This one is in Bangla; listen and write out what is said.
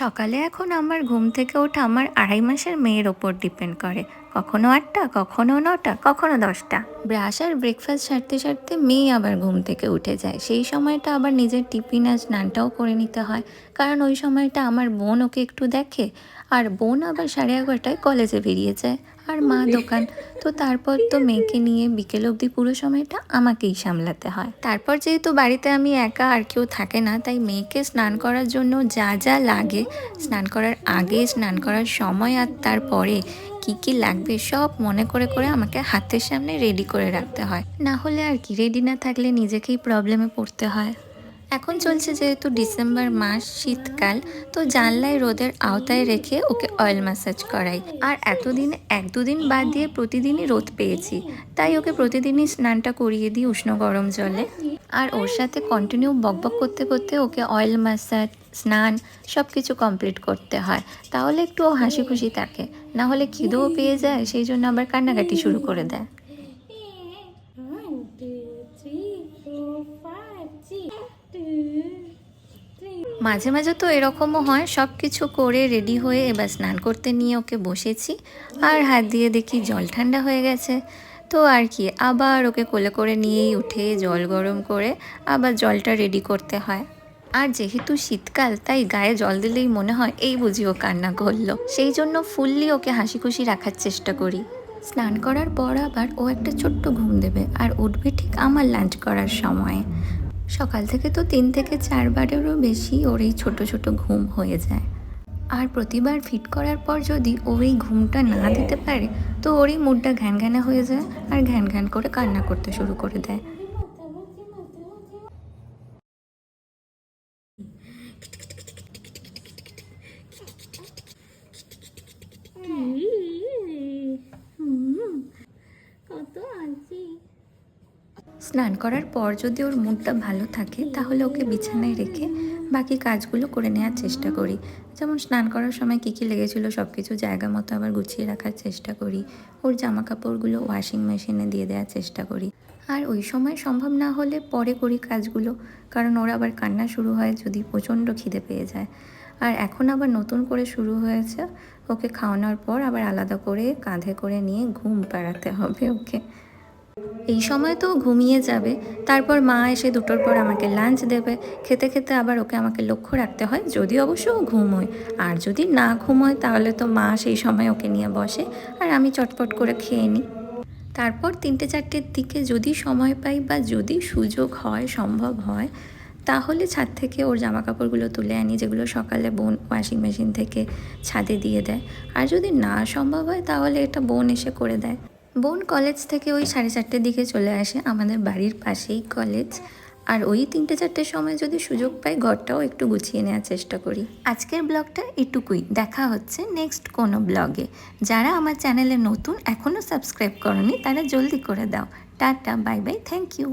সকালে এখন আমার ঘুম থেকে ওঠা আমার আড়াই মাসের মেয়ের ওপর ডিপেন্ড করে। কখনো আটটা কখনো নটা কখনো দশটা। ব্রাশ আর ব্রেকফাস্ট সারতে সারতে মেয়ে আবার ঘুম থেকে উঠে যায়। সেই সময়টা আবার নিজের টিফিন আর স্নানটাও করে নিতে হয়। কারণ ওই সময়টা আমার বোন ওকে একটু দেখে আর বোন আবার সাড়ে এগারোটায় কলেজে বেরিয়ে যায়। আর মা দোকান। তো তারপর তো মেয়েকে নিয়ে বিকেল অবধি পুরো সময়টা আমাকেই সামলাতে হয়। তারপর যেহেতু বাড়িতে আমি একা আর কেউ থাকে না তাই মেয়েকে স্নান করার জন্য যা যা লাগে স্নান করার আগে স্নান করার সময় আর তারপরে কি কি লাগবে সব মনে করে করে আমাকে হাতের সামনে রেডি করে রাখতে হয়। না হলে আর কি রেডি না থাকলে নিজেকেই প্রবলেমে পড়তে হয়। এখন চলছে যেহেতু ডিসেম্বর মাস, শীতকাল, তো জানলায় রোদের আওতায় রেখে ওকে অয়েল ম্যাসাজ করাই। আর এতদিন, এক দুদিন বাদ দিয়ে প্রতিদিনই রোদ পেয়েছি। তাই ওকে প্রতিদিনই স্নানটা করিয়ে দিই উষ্ণ গরম জলে। আর ওর সাথে কন্টিনিউ বকবক করতে করতে ওকে অয়েল ম্যাসাজ স্নান সব কিছু কমপ্লিট করতে হয়। তাহলে একটু ও হাসি খুশি থাকে। না হলে খিদেও পেয়ে যায়, সেই জন্য আবার কান্নাকাটি শুরু করে দেয়। মাঝে মাঝে তো এরকমও হয় সব কিছু করে রেডি হয়ে এবার স্নান করতে নিয়ে ওকে বসেছি আর হাত দিয়ে দেখি জল ঠান্ডা হয়ে গেছে। তো আর কি, আবার ওকে কোলে করে নিয়েই উঠে জল গরম করে আবার জলটা রেডি করতে হয়। আর যেহেতু শীতকাল, তাই গায়ে জল দিলেই মনে হয় এই বুঝি ও কান্না করল। সেই জন্য ফুললি ওকে হাসি খুশি রাখার চেষ্টা করি। স্নান করার পর আবার ও একটা ছোট্ট ঘুম দেবে আর উঠবে ঠিক আমার লাঞ্চ করার সময়। সকাল থেকে তো তিন থেকে চারবারেরও বেশি ওর এই ছোটো ছোট ঘুম হয়ে যায়। আর প্রতিবার ফিট করার পর যদি ওর এই ঘুমটা না দিতে পারে, তো ওরই মুডটা ঘ্যান ঘ্যানা হয়ে যায় আর ঘ্যান ঘ্যান করে কান্না করতে শুরু করে দেয়। স্নান করার পর যদি ওর মুডটা ভালো থাকে, তাহলে ওকে বিছানায় রেখে বাকি কাজগুলো করে নেওয়ার চেষ্টা করি। যেমন স্নান করার সময় কী কী লেগেছিলো সব কিছু জায়গা মতো আবার গুছিয়ে রাখার চেষ্টা করি। ওর জামা কাপড়গুলো ওয়াশিং মেশিনে দিয়ে দেওয়ার চেষ্টা করি। আর ওই সময় সম্ভব না হলে পরে করি কাজগুলো, কারণ ওর আবার কান্না শুরু হয় যদি প্রচণ্ড খিদে পেয়ে যায়। আর এখন আবার নতুন করে শুরু হয়েছে, ওকে খাওয়ানোর পর আবার আলাদা করে কাঁধে করে নিয়ে ঘুম পাড়াতে হবে ওকে। এই সময় তো ঘুমিয়ে যাবে। তারপর মা এসে দুটোর পর আমাকে লাঞ্চ দেবে। খেতে খেতে আবার ওকে আমাকে লক্ষ্য রাখতে হয়, যদি অবশ্য ও ঘুমোয় আর যদি না ঘুমোয় তাহলে তো মা সেই সময় ওকে নিয়ে বসে আর আমি চটপট করে খেয়ে নিই। তারপর তিনটে চারটের দিকে যদি সময় পাই বা যদি সুযোগ হয়, সম্ভব হয়, তাহলে ছাদ থেকে ওর জামা কাপড়গুলো তুলে আনি, যেগুলো সকালে বোন ওয়াশিং মেশিন থেকে ছাদে দিয়ে দেয়। আর যদি না সম্ভব হয়, তাহলে এটা বোন এসে করে দেয়। বোন কলেজ থেকে ওই সাড়ে চারটের দিকে চলে আসে, আমাদের বাড়ির পাশেই কলেজ আর ওই তিনটে চারটের সময় যদি সুযোগ পাই, ঘরটাও একটু গুছিয়ে নেওয়ার চেষ্টা করি। আজকের ব্লগটা এটুকুই। দেখা হচ্ছে নেক্সট কোনো ব্লগে। যারা আমার চ্যানেলে নতুন এখনও সাবস্ক্রাইব করনি, তারা জলদি করে দাও। Tata bye bye thank you